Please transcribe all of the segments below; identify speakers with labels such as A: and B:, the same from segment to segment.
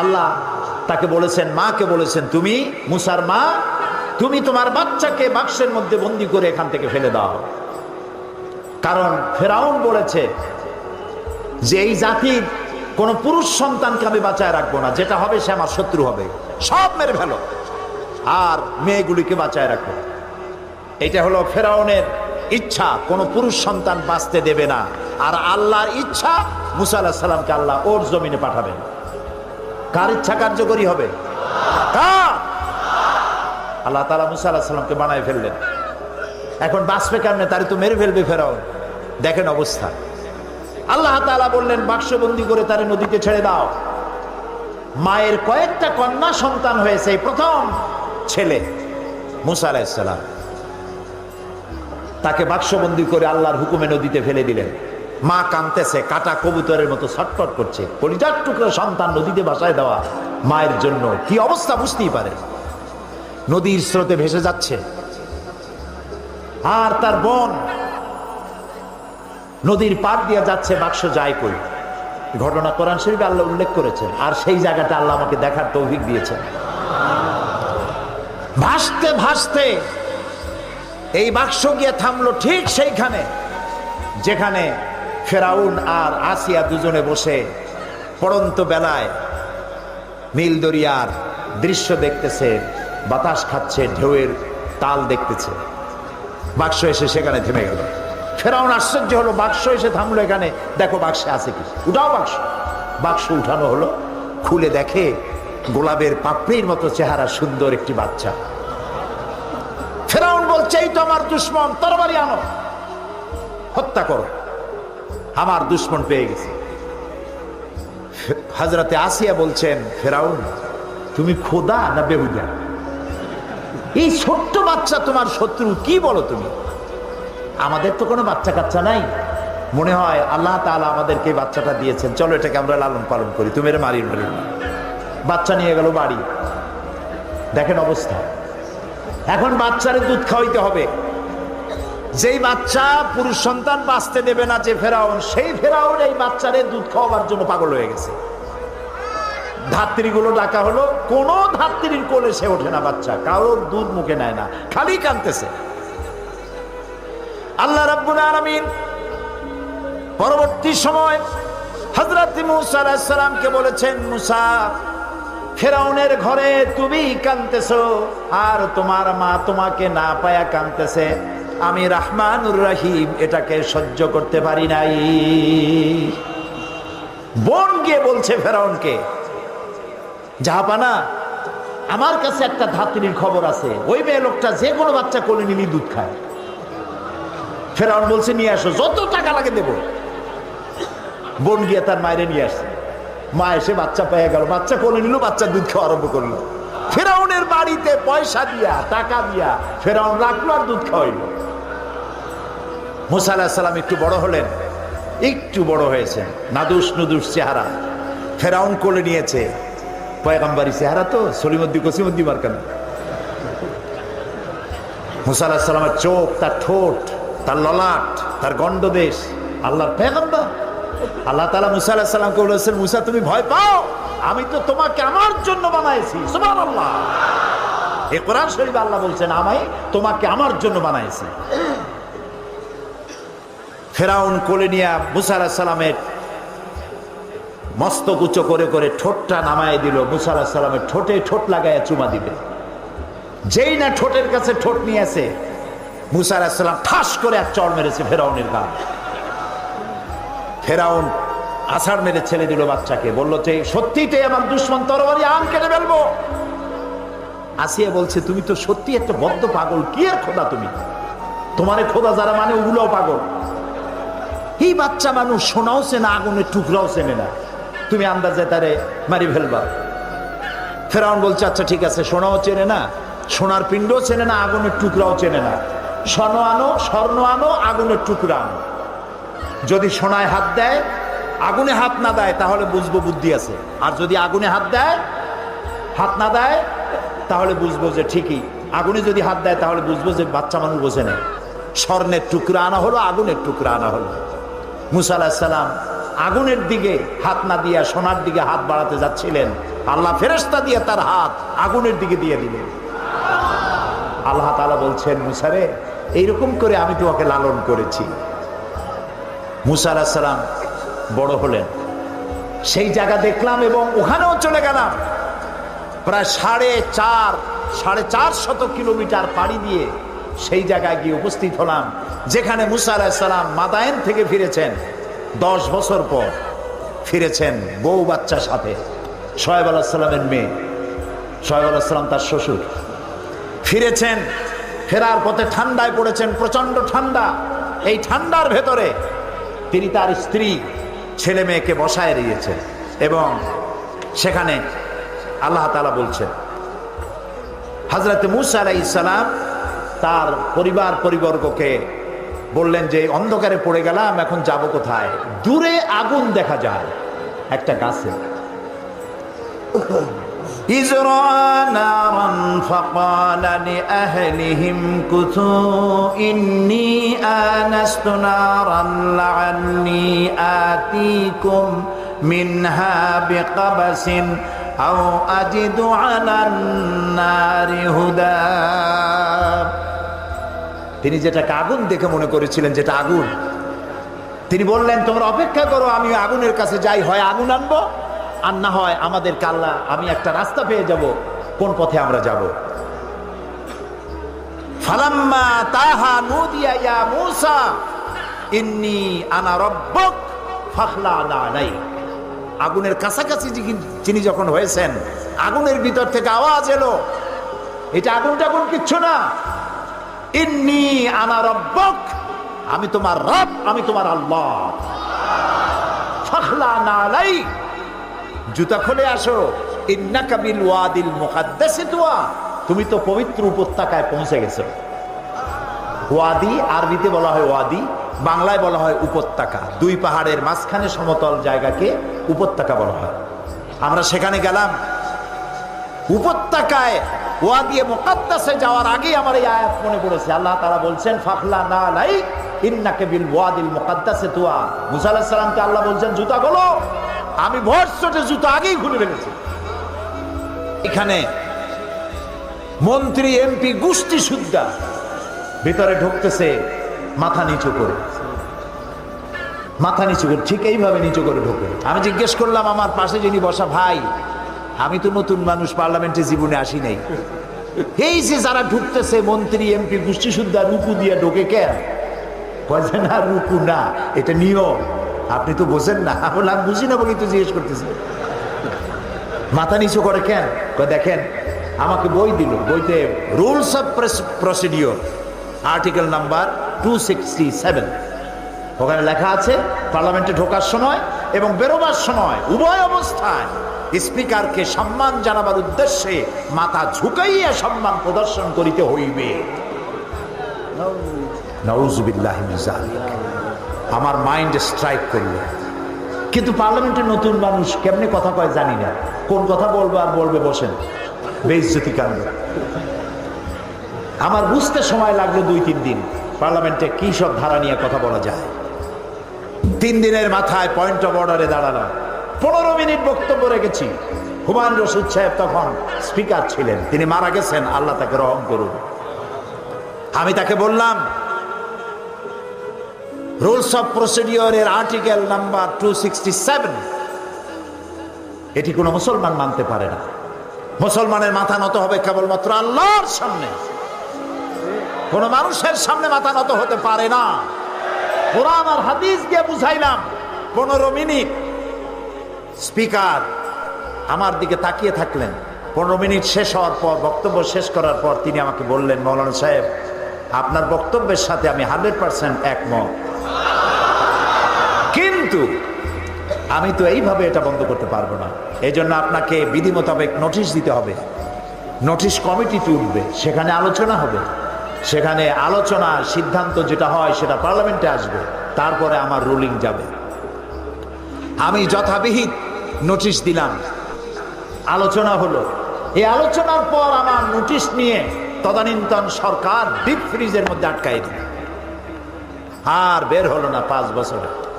A: আল্লাহ তাকে বলেছেন, মাকে বলেছেন, তুমি মুসার মা, তুমি তোমার বাচ্চাকে বাক্সের মধ্যে বন্দি করে এখান থেকে ফেলে দাও। কারণ ফেরাউন বলেছে যে এই জাতির কোন পুরুষ সন্তানকে আমি বাঁচায় রাখব না, যেটা হবে সে আমার শত্রু হবে। সব মেরে ফেলো, আর মেয়েগুলিকে বাঁচায় রাখো। এটা হলো ফেরাউনের ইচ্ছা, কোন পুরুষ সন্তান বাঁচতে দেবে না। আর আল্লাহর ইচ্ছা, মুসা আল্লাহ সাল্লামকে আল্লাহ ওর জমিনে পাঠাবেন। কার ইচ্ছা কার্যকরী হবে? আল্লাহ তালা মুসা আল্লাহ সাল্লামকে বানায় ফেললেন। এখন বাঁচবে কেমনে? তারে তো মেরে ফেলবে ফেরাও দেখেন অবস্থা। আল্লাহ তালা বললেন, বাক্সবন্দি করে তারে নদীতে ছেড়ে দাও। মায়ের কয়েকটা কন্যা সন্তান হয়েছে প্রথম ছেলে মুসা আলাইসালাম তাকে বাক্সবন্দি করে আল্লাহর হুকুমে নদীতে ফেলে দিলেন। মা কানতেছে কাটা কবুতরের মতো ছটফট করছে। পরিজার টুকরো সন্তান নদীতে ভাসায় দেওয়া মায়ের জন্য। কি অবস্থা বুঝতেই পারে। নদীর স্রোতে ভেসে যাচ্ছে। আর তার বোন। নদীর পার দিয়ে যাচ্ছে, বাক্স যায় কই? ঘটনা কোরআন শরীফে আল্লাহ উল্লেখ করেছেন। আর সেই জায়গাটা আল্লাহ আমাকে দেখার তৌফিক দিয়েছেন। ভাসতে ভাসতে এই বাক্স গিয়ে থামলো ঠিক সেইখানে, যেখানে ফেরাউন আর আসিয়া দুজনে বসে পড়ন্ত বেলায় নীল দরিয়ার দৃশ্য দেখতেছে, বাতাস খাচ্ছে, ঢেউয়ের তাল দেখতেছে। বাক্স এসে সেখানে থেমে গেল। ফেরাউন আশ্চর্য হলো, বাক্স এসে থামলো এখানে। দেখো বাক্সে আছে কি? উঠাও বাক্স। বাক্স উঠানো হলো, খুলে দেখে গোলাপের পাপড়ির মতো চেহারা, সুন্দর একটি বাচ্চা। ফেরাউন বলছে, এই তো আমার দুশ্মন, তরবারি আনো, হত্যা করো। আমার দুশ্মন পেয়ে গেছে। হাজরাতে আসিয়া বলছেন, ফেরাউন, তুমি খোদা না বেহুদা? এই ছোট্ট বাচ্চা তোমার শত্রু, কি বলো তুমি? আমাদের তো কোনো বাচ্চা কাচ্চা নাই। মনে হয় আল্লাহ তালা আমাদেরকে বাচ্চাটা দিয়েছেন। চলো এটাকে আমরা লালন পালন করি। তুমি এর মারির মারি বাচ্চা নিয়ে গেল বাড়ি। দেখেন অবস্থা। এখন বাচ্চারে দুধ খাওয়াইতে হবে। যেই বাচ্চা পুরুষ সন্তান বাঁচতে দেবে না যে ফেরাউন, সেই ফেরাউন এই বাচ্চারে দুধ খাওয়াবার জন্য পাগল হয়ে গেছে। ধাত্রীগুলো ডাকা হলো, কোন ধাত্রীর কোলে সে ওঠে না বাচ্চা, কারোর দুধ মুখে নেয় না, খালি কানতেছে আল্লাহ রাব্বুল আলামিন পরবর্তী সময় হযরত মুসা সালামকে বলেছেন, মুসা, ফেরাউনের ঘরে তুমি কানতেছো আর তোমার মা তোমাকে না পায়া কানতেছে আমি রাহমানুর রহিম এটাকে সহ্য করতে পারি নাই। বোন গিয়ে বলছে ফেরাউনকে? জাহাপানা, আমার কাছে একটা ধাত্রীর খবর আছে। ওই মেয়ে লোকটা যে কোনো বাচ্চা কোলে নিলি দুধ খায়। ফেরাউন বলছে, নিয়ে আসো, যত টাকা লাগে দেব। বোন গিয়ে তার মায়েরে নিয়ে আসছে। মা এসে বাচ্চা পেয়ে গেল, বাচ্চা কোলে নিল, বাচ্চা দুধ খাওয়া আরম্ভ করল। ফেরাউনের বাড়িতে পয়সা দিয়া, টাকা দিয়া ফেরাউন রাখল আর দুধ খাওয়াইলো। মুসা আলাহ সাল্লাম একটু বড় হলেন, একটু বড় হয়েছেন, নাদুস নুদুস চেহারা। ফেরাউন কোলে নিয়েছে, পয়গাম্বারি চেহারা তো সলিমদ্দি কসিমদ্দি মার্কান মুসা আলাহ সাল্লামের চোখ, তার ঠোঁট, তার ললাট, তার গণ্ডদেশ, আল্লাহর পেগম্বর আল্লাহ তালা মুসা আলাহ সাল্লামকে বলেছেন, মুসা, তুমি ভয় পাও? আমি তো তোমাকে আমার জন্য বানাইছি। সুমান আল্লাহ এ কোরআন শরীফ আল্লাহ বলছেন আমায় তোমাকে আমার জন্য বানাইছি। ফেরাউন কোলে নিয়ে মুসা আলাহ সাল্লামের মস্তক উঁচু করে করে ঠোঁটটা নামায় দিল। মুসা আলাহ সাল্লামের ঠোঁটে ঠোঁট লাগায় চুমা দিবে। যেই না ঠোঁটের কাছে ঠোঁট নিয়ে আসে মুসা আলাহ সাল্লাম ঠাস করে এক চড় মেরেছে ফেরাউনের গা। ফেরাউন আষাঢ় মেরে ছেড়ে দিল বাচ্চাকে। বলল যে সত্যি সত্যিটাই আমার দুশ্মন, তরবারি আম কেটে ফেলব? আসিয়া বলছে, তুমি তো সত্যি একটা বদ্ধ পাগল, কি আর খোদা তুমি? তোমারে খোদা যারা মানে ওগুলোও পাগল। এই বাচ্চা মানুষ সোনাও চেনা, আগুনের টুকরাও চেনে না। তুমি আন্দাজে তারে মারি ফেলবা। ফেরাউন বলছে আচ্ছা ঠিক আছে সোনাও চেনে না সোনার পিণ্ডও চেনে না, আগুনের টুকরাও চেনে না। স্বর্ণ আনো স্বর্ণ আনো, আগুনের টুকরা আনো। যদি সোনায় হাত দেয়, আগুনে হাত না দেয়, তাহলে বুঝব বুদ্ধি আছে। আর যদি আগুনে হাত দেয়, হাত না দেয়, তাহলে বুঝব যে ঠিকই। আগুনে যদি হাত দেয়, তাহলে বুঝব যে বাচ্চা মানুষ বোঝে না। স্বর্ণের টুকরা আনা হলো, আগুনের টুকরা আনা হলো। মুসা আগুনের দিকে হাত না দিয়া সোনার দিকে হাত বাড়াতে যাচ্ছিলেন। আল্লাহ ফেরেস্তা দিয়ে তার হাত আগুনের দিকে দিয়ে দিলেন। আল্লাহ তালা বলছেন মুসারে এইরকম করে আমি তোমাকে লালন করেছি। মুসা আলাহিসাল্লাম বড় হলেন। সেই জায়গা দেখলাম এবং ওখানেও চলে গেলাম। প্রায় সাড়ে চার সাড়ে চার শত কিলোমিটার পাড়ি দিয়ে সেই জায়গায় গিয়ে উপস্থিত হলাম, যেখানে মুসা আলাহিসাল্লাম মাদায়েন থেকে ফিরেছেন। দশ বছর পর ফিরেছেন বউ বাচ্চার সাথে। সোহেব আলাহিসাল্লামের মেয়ে। সোহেব আলাহিসাল্লাম তার শ্বশুর। ফিরেছেন, ফেরার পথে ঠান্ডায় পড়েছেন প্রচণ্ড ঠান্ডা। এই ঠান্ডার ভেতরে তিনি তার স্ত্রী, ছেলে মেয়েকে বসায় দিয়েছেন এবং সেখানে আল্লাহ তালা বলছেন হজরত মুসা আলাই ইসালাম তার পরিবার পরিবর্গকে বললেন যে অন্ধকারে পড়ে গেলাম এখন যাব কোথায় দূরে আগুন দেখা যায় একটা গাছে إذ رأى نارا فقال لأهلهم كثوا إني آنست نارا لعلي آتيكم منها بقبس أو أجد على النار هدى তিনি যেটাকে আগুন দেখে মনে করেছিলেন যেটা আগুন। তিনি বললেন, তোমরা অপেক্ষা করো, আমি আগুনের কাছে যাই, হয় আগুন আনব? আর না হয় আমাদের কাল্লা, আমি একটা রাস্তা পেয়ে যাব, কোন পথে আমরা যাব? তাহা নুদিয়া ইয়া ইন্নি আগুনের কাছাকাছি যিনি যখন হয়েছেন, আগুনের ভিতর থেকে আওয়াজ এলো। এটা আগুন টাগুন কিচ্ছু না। ইন্নি আনা রব্বক, আমি তোমার রব, আমি তোমার আল্লাহ। ফাখলা না জুতা খুলে আসো। ইন্নাকা বিল ওয়াদিল মুকাদ্দাসি তুয়া, তুমি তো পবিত্র উপত্যকায় পৌঁছে গেছো। ওয়াদি, আরবিতে বলা হয় ওয়াদি, বাংলায় বলা হয় উপত্যকা। দুই পাহাড়ের মাঝখানে সমতল জায়গাকে উপত্যকা বলা হয়। আমরা সেখানে গেলাম। উপত্যকায় ওয়াদিয়ে মুকাদ্দাসে যাওয়ার আগে আমার এই আয়াত মনে পড়েছে। আল্লাহ তারা বলছেন, ফাখলা না লাই, ইন্নাকে বিল ওয়াদিল মুকাদ্দাসে তুয়া। মুসা আলাইহিস সালামকে আল্লাহ বলছেন, জুতা গলো, আমি ভোর চটে জুতো আগেই খুলে ফেলেছি। এখানে মন্ত্রী, এমপি, গোষ্ঠী সুদ্ধা ভিতরে ঢুকতেছে, মাথা নিচু করে। মাথা নিচু করে, ঠিক এইভাবে নিচু করে ঢোকে। আমি জিজ্ঞেস করলাম, আমার পাশে যিনি বসা ভাই আমি তো নতুন মানুষ পার্লামেন্টে জীবনে আসি নাই। এই যে যারা ঢুকতেছে মন্ত্রী এমপি গোষ্ঠী সুদ্ধা রুকু দিয়ে ঢোকে কয় যে না রুকু না এটা নিয়ম। আপনি তো বোঝেন না। বললাম, বুঝি না বলেই তো জিজ্ঞেস করতেছি। মাথা নিচু করে কেন? দেখেন আমাকে বই দিল। বইতে rules of procedure article number two sixty seven ওখানে লেখা আছে পার্লামেন্টে ঢোকার সময় এবং বেরোবার সময় উভয় অবস্থায় স্পিকারকে সম্মান জানাবার উদ্দেশ্যে মাথা ঝুঁকাইয়া সম্মান প্রদর্শন করিতে হইবে। আমার মাইন্ড স্ট্রাইক করল। কিন্তু পার্লামেন্টের নতুন মানুষ কেমনে কথা কয় জানি না। কোন কথা বলবে আর বলবে বসেন। বেইজ্জতি কাণ্ড। আমার বুঝতে সময় লাগল দুই, তিন দিন। পার্লামেন্টে কি সব ধারা নিয়ে কথা বলা যায়। তিন দিনের মাথায় পয়েন্ট অফ অর্ডারে দাঁড়ালাম। পনেরো মিনিট বক্তব্য রেখেছি। হুমায়ুন রশিদ সাহেব তখন স্পিকার ছিলেন। তিনি মারা গেছেন, আল্লাহ তাকে রহম করুন। আমি তাকে বললাম রুলস অফ প্রসিডিওরের আর্টিকেল নাম্বার টু এটি কোনো মুসলমান মানতে পারে না। মুসলমানের মাথা নত হবে কেবলমাত্র আল্লাহর সামনে। কোন মানুষের সামনে মাথা নত হতে পারে না। কোরআন আর হাদিস দিয়ে বুঝাইলাম, পনেরো মিনিট স্পিকার, আমার দিকে তাকিয়ে থাকলেন। পনেরো মিনিট শেষ হওয়ার পর, বক্তব্য শেষ করার পর তিনি আমাকে বললেন, মৌলানা সাহেব, আপনার বক্তব্যের সাথে আমি হান্ড্রেড পারসেন্ট একমত। কিন্তু আমি তো এইভাবে এটা বন্ধ করতে পারব না। এই জন্য আপনাকে বিধি মোতাবেক নোটিশ দিতে হবে। নোটিশ কমিটি উঠবে, সেখানে আলোচনা হবে। সেখানে আলোচনা, সিদ্ধান্ত যেটা হয় সেটা পার্লামেন্টে আসবে। তারপরে আমার রুলিং যাবে। আমি যথাবিহিত নোটিশ দিলাম। আলোচনা হলো। এই আলোচনার পর আমার নোটিশ নিয়ে তদানীন্তন সরকার ডিপ ফ্রিজের মধ্যে আটকাই দিল। আর বের হলো না পাঁচ বছরে।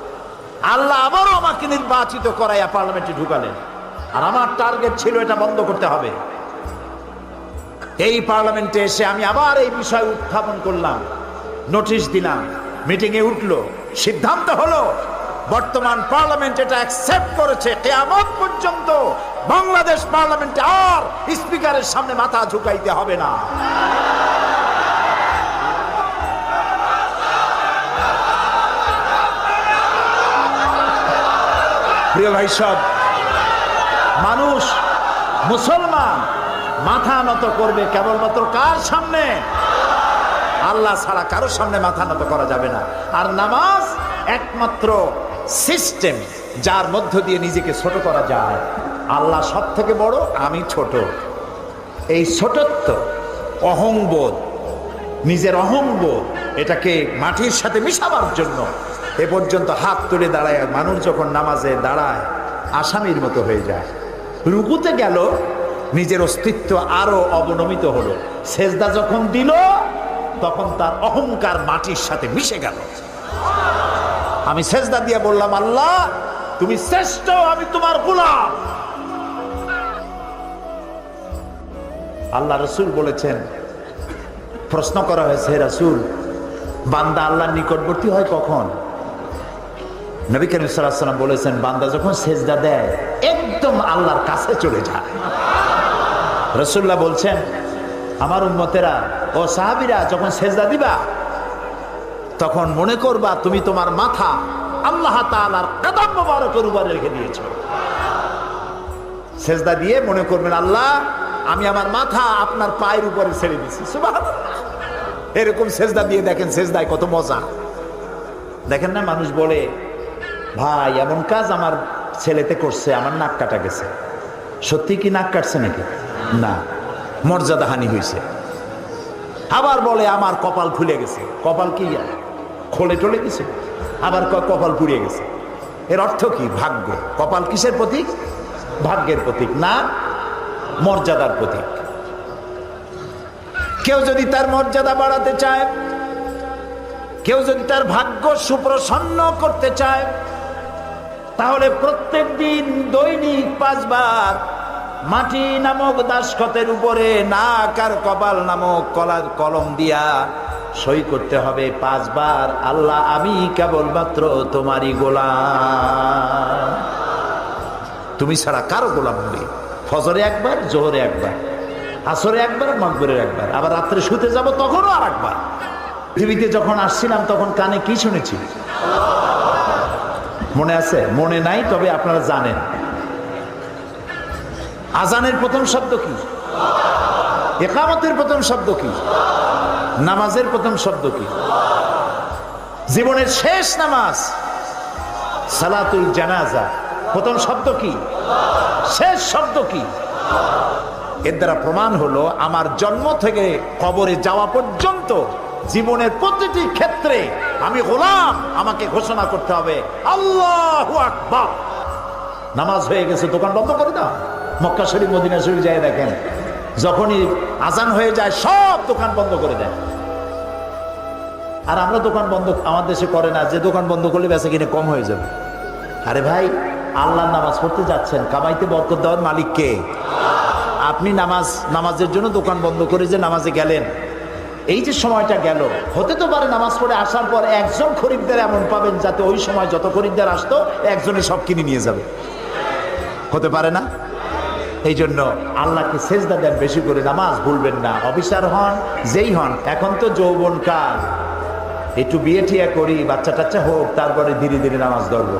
A: আল্লাহ আবারও আমাকে নির্বাচিত করাইয়া পার্লামেন্টে ঢুকালেন। আর আমার টার্গেট ছিল এটা বন্ধ করতে হবে। এই পার্লামেন্টে এসে আমি আবার এই বিষয় উত্থাপন করলাম। নোটিশ দিলাম। মিটিং এ উঠল। সিদ্ধান্ত হলো বর্তমান পার্লামেন্ট এটা অ্যাকসেপ্ট করেছে। কেয়ামত পর্যন্ত বাংলাদেশ পার্লামেন্টে আর স্পিকারের সামনে মাথা ঝুঁকাইতে হবে না। প্রিয় ভাই সব, মানুষ, মুসলমান, মাথা নত করবে কেবলমাত্র কার সামনে? আল্লাহ ছাড়া কারোর সামনে মাথা নত করা যাবে না। আর নামাজ একমাত্র সিস্টেম যার মধ্য দিয়ে নিজেকে ছোট করা যায়। আল্লাহ সব থেকে বড়, আমি ছোট। এই ছোটত্ব, অহংবোধ, নিজের অহংবোধ, এটাকে মাটির সাথে মিশাবার জন্য এ পর্যন্ত হাত তুলে দাঁড়ায়। মানুষ যখন নামাজে দাঁড়ায়, আসামির মতো হয়ে যায়। রুকুতে গেল, নিজের অস্তিত্ব আরও অবনমিত হলো। সেজদা যখন দিল, তখন তার অহংকার মাটির সাথে মিশে গেল। আমি সেজদা দিয়ে বললাম, আল্লাহ, তুমি শ্রেষ্ঠ, আমি তোমার গোলাম। আল্লাহ রসুল বলেছেন, প্রশ্ন করা হয়েছে রাসূল, বান্দা আল্লাহর নিকটবর্তী হয় কখন? নবী করিম সাল্লাম বলেছেন, বান্দা যখন সেজদা দেয়, একদম আল্লাহর কাছে চলে যায়। রসুল্লাহ বলছেন, আমার উম্মতেরা ও সাহাবীরা যখন সেজদা দিবা তখন মনে করবা তুমি তোমার মাথা আল্লাহ মোবারকের উপরে রেখে দিয়েছ। সেজদা দিয়ে মনে করবেন, আল্লাহ, আমি আমার মাথা আপনার পায়ের উপরে ছেড়ে দিছি এরকম সেজদা দিয়ে দেখেন সেজদায় কত মজা। দেখেন না, মানুষ বলে, ভাই, এমন কাজ আমার ছেলেতে করছে, আমার নাক কাটা গেছে। সত্যি কি নাক কাটছে নাকি? না মর্যাদা হানি হয়েছে আবার বলে, আমার কপাল খুলে গেছে। কপাল কি আর? খোলে টলে গেছে। আবার কপাল পুড়িয়ে গেছে। এর অর্থ কি? ভাগ্য। কপাল কিসের প্রতীক? ভাগ্যের প্রতীক। না, মর্যাদার প্রতীক। কেউ যদি তার মর্যাদা বাড়াতে চায়, কেউ যদি তার ভাগ্য সুপ্রসন্ন করতে চায়, তাহলে প্রত্যেক দিন দৈনিক পাঁচবার মাটি নামক দাসখতের উপরে নাক আর কপাল নামক কলার কলম দিয়া সই করতে হবে পাঁচবার। আল্লাহ, আমি কেবলমাত্র তোমারই গোলাম। তুমি ছাড়া কারও গোলাম নই ফজরে একবার, জোহরে একবার, আসরে একবার মকবরের একবার, আবার রাত্রে শুতে যাব তখনও আর একবার পৃথিবীতে যখন আসছিলাম তখন কানে কি শুনেছি? মনে আছে? মনে নাই, তবে আপনারা জানেন। আজানের প্রথম শব্দ কি? একামতের প্রথম শব্দ কি? নামাজের প্রথম শব্দ কি? জীবনের শেষ নামাজ। সালাতুল জানাজা। প্রথম শব্দ কি? শেষ শব্দ কি? এর দ্বারা প্রমাণ হলো, আমার জন্ম থেকে কবরে যাওয়া পর্যন্ত জীবনের প্রতিটি ক্ষেত্রে আমি গোলাম, আমাকে ঘোষণা করতে হবে, আল্লাহ আকবার। নামাজ হয়ে গেছে, দোকান বন্ধ করে দাও। মক্কা শরীফ, মদিনা শরীফ যায় দেখেন, যখনই আজান হয়ে যায়, সব দোকান বন্ধ করে দেয়। আর আমরা দোকান বন্ধ আমার দেশে করে না, যে দোকান বন্ধ করলে বেচা কিনে কম হয়ে যাবে। আরে ভাই আল্লাহ নামাজ পড়তে যাচ্ছেন, কামাইতে বরকত দেওয়ার মালিককে আপনি নামাজ, নামাজের জন্য দোকান বন্ধ করে যে নামাজে গেলেন। এই যে সময়টা গেল, হতে তো পারে নামাজ পড়ে আসার পর একজন খরিদ্দার এমন পাবেন যাতে ওই সময় যত খরিদ্দার আসতো, একজনে সব কিনে নিয়ে যাবে। হতে পারে না? এই জন্য আল্লাহকে সেজদা দেন বেশি করে, নামাজ ভুলবেন না। অফিসার হন, যেই হন, এখন তো যৌবন কাল একটু বিয়ে ঠিয়া করি, বাচ্চা টাচ্চা হোক, তারপরে ধীরে ধীরে নামাজ ধরবো।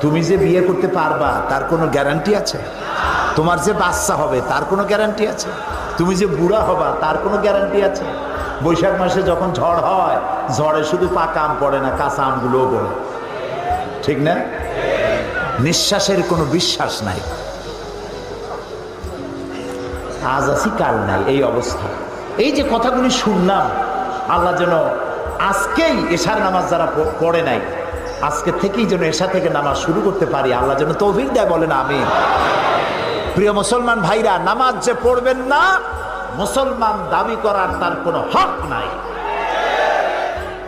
A: তুমি যে বিয়ে করতে পারবা, তার কোনো গ্যারান্টি আছে? তোমার যে বাচ্চা হবে, তার কোনো গ্যারান্টি আছে? তুমি যে বুড়া হবা, তার কোনো গ্যারান্টি আছে? বৈশাখ মাসে যখন ঝড় হয়, ঝড়ে শুধু পাকা আম পড়ে না, কাঁচা আমগুলোও পড়ে। ঠিক না? নিঃশ্বাসের কোনো বিশ্বাস নাই। আজ আছি কাল নাই, এই অবস্থা। এই যে কথাগুলি শুনলাম, আল্লাহ যেন আজকেই এশার নামাজ যারা পড়ে নাই, আজকে থেকেই যেন এশা থেকে নামাজ শুরু করতে পারি, আল্লাহ যেন তৌফিক দেয়, বলেন আমি প্রিয় মুসলমান ভাইরা, নামাজ যে পড়বেন না, মুসলমান দাবি করার তার কোনো হক নাই।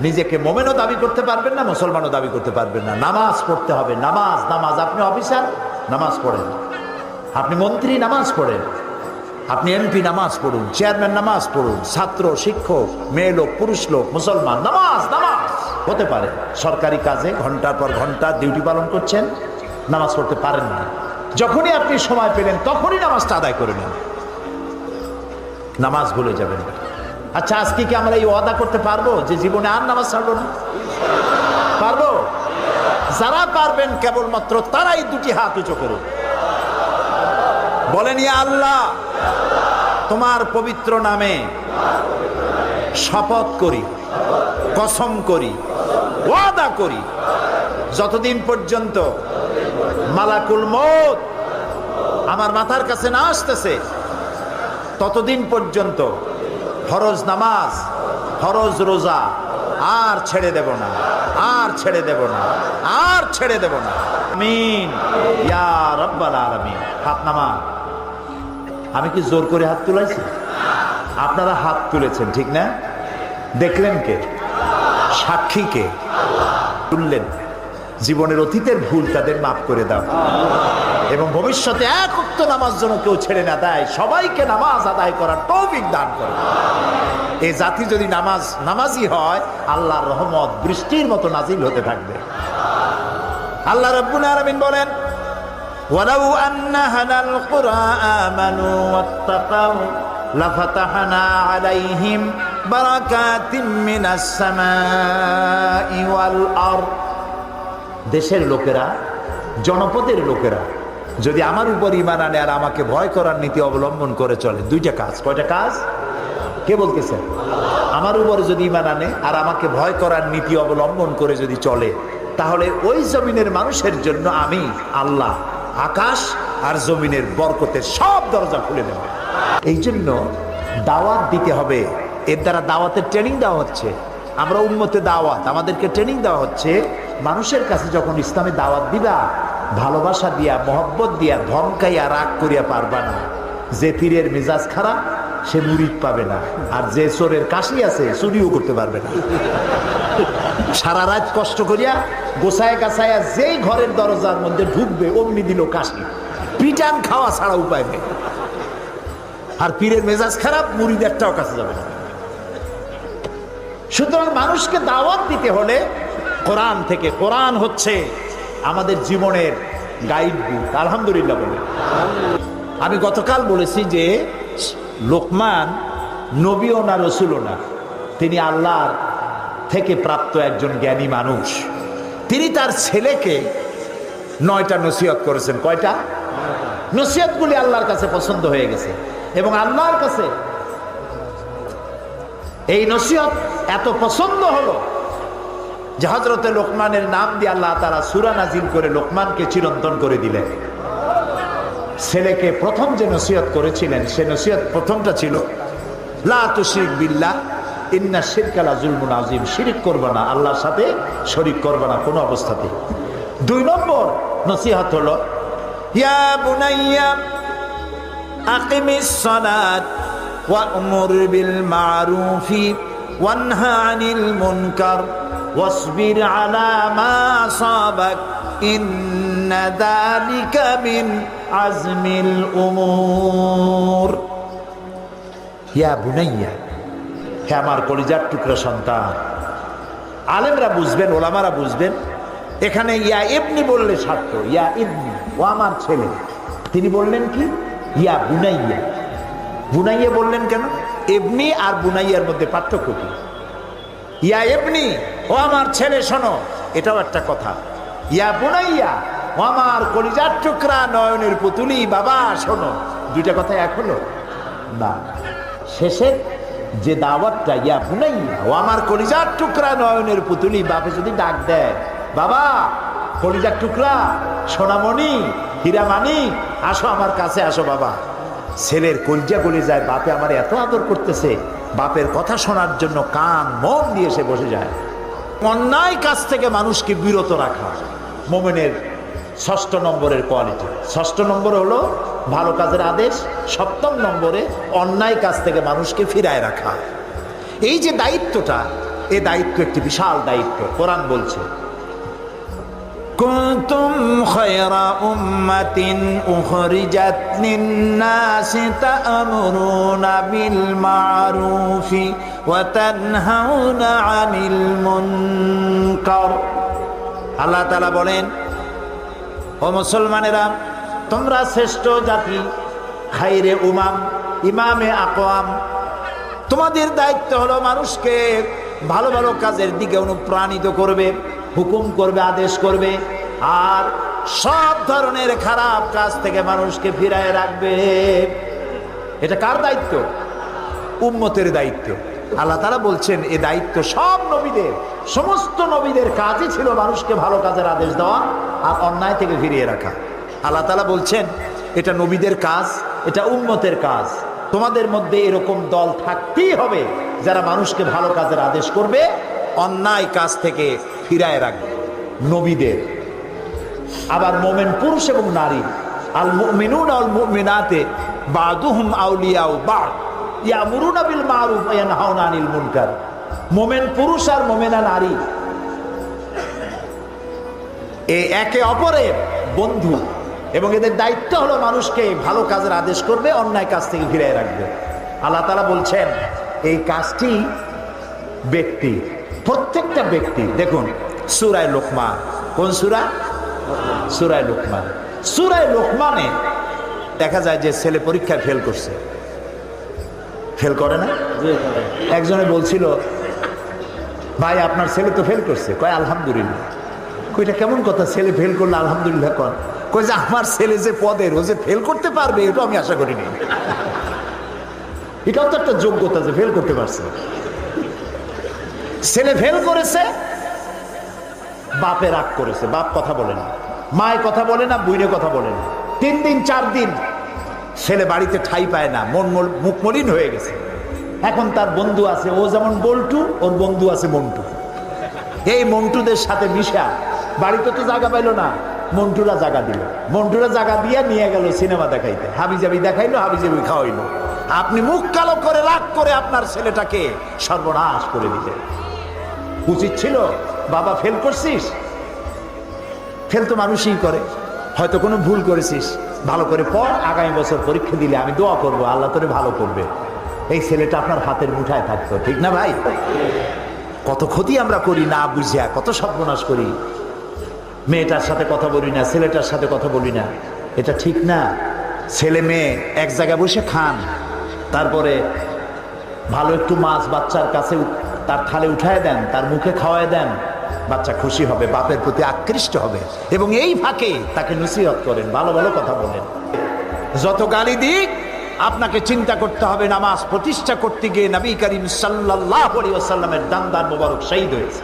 A: নিজেকে মোমেনও দাবি করতে পারবেন না, মুসলমানও দাবি করতে পারবেন না। নামাজ পড়তে হবে, নামাজ নামাজ। আপনি অফিসার, নামাজ পড়েন। আপনি মন্ত্রী, নামাজ পড়েন। আপনি এমপি নামাজ পড়ুন, চেয়ারম্যান নামাজ পড়ুন, ছাত্র, শিক্ষক, মেয়ে লোক, পুরুষ লোক, মুসলমান, নামাজ নামাজ। হতে পারে, সরকারি কাজে ঘণ্টার পর ঘণ্টা ডিউটি পালন করছেন, নামাজ পড়তে পারেন না। যখনই আপনি সময় পেলেন, তখনই নামাজটা আদায় করে নেন। নামাজ ভুলে যাবেন আচ্ছা আজকে কি আমরা এই ওয়াদা করতে পারব যে জীবনে আর নামাজ ছাড়বো না? পারব? যারা পারবেন, কেবলমাত্র তারাই দুটি হাত উঁচু করুন। বলেন, ইয়া আল্লাহ, তোমার পবিত্র নামে শপথ করি, কসম করি, ওয়াদা করি। যতদিন পর্যন্ত মালাকুল মত আমার মাথার কাছে না আসতেছে, ততদিন পর্যন্ত ফরজ নামাজ, ফরজ রোজা আর ছেড়ে দেব না, আর ছেড়ে দেব না, আর ছেড়ে দেব না। আমিন। ইয়া রব্বাল আলামিন। হাত নামা আমি কি জোর করে হাত তুলাইছি? আপনারা হাত তুলেছেন, ঠিক না? দেখলেন কে? সাক্ষী কে? তুললেন জীবনের অতীতের ভুল তাদের মাফ করে দাও। এবং ভবিষ্যতে এক উক্ত নামাজ যেন কেউ ছেড়ে না দেয়, সবাইকে নামাজ আদায় করার তৌফিক দান করে এই জাতি যদি নামাজ, নামাজি হয়, আল্লাহর রহমত বৃষ্টির মতো নাজিল হতে থাকবে। আল্লাহ রব্বুল আলামিন বলেন ولو أن أهل القرى آمنوا واتقوا لفتحنا عليهم بركات من السماء والأرض দেশের লোকেরা জনপদের লোকেরা যদি আমার উপর ইমান আনে আর আমাকে ভয় করার নীতি অবলম্বন করে চলে দুইটা কাজ কয়টা কাজ কে বলতেছে আমার উপরে যদি ইমান আনে আর আমাকে ভয় করার নীতি অবলম্বন করে যদি চলে তাহলে ওই জমিনের মানুষের জন্য আমি আল্লাহ আকাশ আর জমিনের বরকতের সব দরজা খুলে দেব। এই জন্য দাওয়াত দিতে হবে। এর দ্বারা দাওয়াতের ট্রেনিং দেওয়া হচ্ছে। আমরা উন্মতে দাওয়াত, আমাদেরকে ট্রেনিং দেওয়া হচ্ছে। মানুষের কাছে যখন ইসলামে দাওয়াত দিবা, ভালোবাসা দিয়া, মহব্বত দিয়া ধমকাইয়া রাগ করিয়া পারবা না। যে পীরের মেজাজ খারাপ, সে মুরিদ পাবে না। আর যে চোরের কাশি আছে, চুরিও করতে পারবে না। সারা রাত কষ্ট করিয়া গোসায় কাছায়া যেই ঘরের দরজার মধ্যে ঢুকবে, অমনি দিল কাশি। পিটান খাওয়া ছাড়া উপায় নেই। আর পীরের মেজাজ খারাপ মুড়িদ একটাও কাছে যাবে সুতরাং মানুষকে দাওয়াত দিতে হলে কোরআন থেকে, কোরআন হচ্ছে আমাদের জীবনের গাইড বুক আলহামদুলিল্লাহ বলে। আমি গতকাল বলেছি যে লোকমান নবীও না রসুলও না, তিনি আল্লাহর থেকে প্রাপ্ত একজন জ্ঞানী মানুষ। তিনি তার ছেলেকে নয়টা নসিহত করেছেন। কয়টা? নসিহতগুলি আল্লাহর কাছে পছন্দ হয়ে গেছে। এবং আল্লাহর কাছে এই নসিহত এত পছন্দ হলো যে হজরতে লোকমানের নাম দিয়ে আল্লাহ তারা সুরা নাজিল করে লোকমানকে চিরন্তন করে দিলেন। ছেলেকে প্রথম যে নসিহত করেছিলেন, সে নসিহত প্রথমটা ছিল, লা তুশরিক বিল্লাহ ইন্না শিরকালা জুলমুন আজিম শিরিক করবে না, আল্লাহর সাথে শরিক করবে না কোনো অবস্থাতে। দুই নম্বর নসিহাত হলো, ইয়া বুনাইয়া, আকিমিস সালাত ওয়া'মুর বিল মা'রুফি ওয়ানহা আনিল মুনকার ওয়াসবির আলা মা আসাবাক ইন্না যালিকা মিন আজমিল উমুর। ইয়া বুনাইয়া হে আমার কলিজার টুকরা সন্তান। আলেমরা বুঝবেন, ওলামারা বুঝবেন, এখানে ইয়া এমনি বললে স্বার্থ ইয়া ইবনি, ও আমার ছেলে। তিনি বললেন কি? ইয়া বুনাইয়া। বুনাইয়া বললেন কেন? এমনি আর বুনাইয়ার মধ্যে পার্থক্য কি? ইয়া এমনি ও আমার ছেলে, শোনো, এটাও একটা কথা। ইয়া বুনাইয়া, ও আমার কলিজার টুকরা, নয়নের পুতুলি, বাবা, শোনো, দুইটা কথা এক হলো? না। শেষের যে দাওয়াতটা ইয়া বুনাইয়া ও আমার কলিজার টুকরা নয়নের পুতুলি, বাপে যদি ডাক দেয়, বাবা, কলিজার টুকরা, সোনামণি হীরামানি আসো আমার কাছে, আসো বাবা। ছেলের কলজা গলে যায়, বাপে আমার এত আদর করতেছে, বাপের কথা শোনার জন্য কান, মন দিয়ে সে বসে যায়। অন্যায় কাজ থেকে মানুষকে বিরত রাখা, মোমেনের ষষ্ঠ নম্বরের কোয়ালিটি। ষষ্ঠ নম্বর হলো ভালো কাজের আদেশ সপ্তম নম্বরে অন্যায় কাজ থেকে মানুষকে ফিরায় রাখা এই যে দায়িত্বটা এ দায়িত্ব একটি বিশাল দায়িত্ব কোরআন বলছে كنتم خير أمة أخرجت للناس تأمرون بالمعروف وتنهون عن المنكر আল্লাহ তালা বলেন ও মুসলমানেরা তোমরা শ্রেষ্ঠ জাতি। খাইরে উমাম, ইমামে আকোয়াম তোমাদের দায়িত্ব হলো মানুষকে ভালো ভালো কাজের দিকে অনুপ্রাণিত করবে, হুকুম করবে, আদেশ করবে। আর সব ধরনের খারাপ কাজ থেকে মানুষকে ফিরায় রাখবে। এটা কার দায়িত্ব? উম্মতের দায়িত্ব। আল্লাহ তারা বলছেন, এ দায়িত্ব সব নবীদের, সমস্ত নবীদের কাজই ছিল মানুষকে ভালো কাজের আদেশ দেওয়া আর অন্যায় থেকে ফিরিয়ে রাখা। আল্লাহ তালা বলছেন, এটা নবীদের কাজ, এটা উম্মতের কাজ। তোমাদের মধ্যে এরকম দল থাকতেই হবে যারা মানুষকে ভালো কাজের আদেশ করবে, অন্যায় কাজ থেকে ফিরায় রাখবে। নবীদের। আবার মোমেন পুরুষ এবং নারী। আল মুমিনুন আল মুমিনাতে বাদুহুম আউলিয়াউ বাদ। ইয়ামুরুনা বিল মারুফ ইয়ানহাউনা আনিল মুনকার। মোমেন পুরুষ আর মোমেনা নারী। এ একে অপরের বন্ধু। এবং এদের দায়িত্ব হলো মানুষকে ভালো কাজের আদেশ করবে, অন্যায় কাজ থেকে ফিরিয়ে রাখবে। আল্লাহ তালা বলছেন, এই কাজটি ব্যক্তি, প্রত্যেকটা ব্যক্তি, দেখুন, সুরায় লোকমা কোন সুরা? সুরায় লোকমান। সুরায় লোকমানে দেখা যায় যে ছেলে পরীক্ষায় ফেল করছে। ফেল করে না? একজনে বলছিল, ভাই, আপনার ছেলে তো ফেল করছে। কয়, আলহামদুলিল্লাহ। কইটা কেমন কথা? ছেলে ফেল করলে আলহামদুলিল্লাহ কর। কই যে আমার ছেলে যে পদের, ও যে ফেল করতে পারবে এটা আমি আশা করিনি। এটাও তো একটা যোগ্যতা যে ফেল করতে পারছে। ছেলে ফেল করেছে, বাপে রাগ করেছে, বাপ কথা বলে না, মায় কথা বলে না বুইনে কথা বলে না। তিন দিন, চার দিন, ছেলে বাড়িতে ঠাই পায় না, মন মুখ মলিন হয়ে গেছে। এখন তার বন্ধু আছে, ও যেমন বল্টু, ওর বন্ধু আছে মন্টু। এই মন্টুদের সাথে মিশা, বাড়িতে তো জায়গা পাইলো না। মন্টুরা জায়গা দিল। মন্টুরা জায়গা দিয়ে নিয়ে গেল সিনেমা দেখাইতে। হাবিজাবি দেখাইলো, হাবিজাবি খাওয়াইলো। আপনি মুখ কালো করে রাগ করে আপনার ছেলেটাকে সর্বনাশ করে দিলেন। উচিত ছিল, বাবা ফেল করছিস? ফেল তো মানুষই করে। হয়তো কোনো ভুল করেছিস। ভালো করে পর আগামী বছর পরীক্ষা দিলে আমি দোয়া করব, আল্লাহ তোরে ভালো করবে। এই ছেলেটা আপনার হাতের মুঠায় থাকতো, ঠিক না ভাই? কত ক্ষতি আমরা করি না বুঝিয়া, কত সর্বনাশ করি। মেয়েটার সাথে কথা বলি না, ছেলেটার সাথে কথা বলি না। এটা ঠিক না? ছেলে মেয়ে এক জায়গায় বসে খান, তারপরে ভালো একটু মাছ বাচ্চার কাছে তার থালে উঠায় দেন, তার মুখে খাওয়ায় দেন, বাচ্চা খুশি হবে, বাপের প্রতি আকৃষ্ট হবে। এবং এই ফাঁকে তাকে নসিহত করেন, ভালো ভালো কথা বলেন। যত গালি দিক, আপনাকে চিন্তা করতে হবে, নামাজ প্রতিষ্ঠা করতে গিয়ে নবী করিম সাল্লাহ সাল্লামের দান্দার মোবারক শহীদ হয়েছে।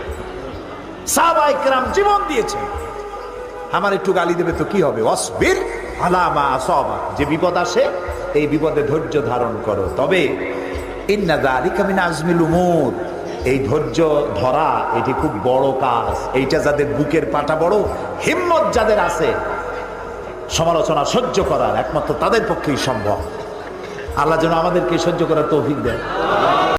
A: সাহাবা ইকরাম জীবন দিয়েছে আমার একটু গালি দেবে তো কি হবে? অসবির আলামা আসবা। যে বিপদ আসে, এই বিপদে ধৈর্য ধারণ করো। তবে এই ধৈর্য ধরা, এটি খুব বড় কাজ। এইটা যাদের বুকের পাটা বড়, হিম্মত যাদের আছে, সমালোচনা সহ্য করার একমাত্র তাদের পক্ষেই সম্ভব। আল্লাহ যেন আমাদেরকে সহ্য করার তৌফিক দেন।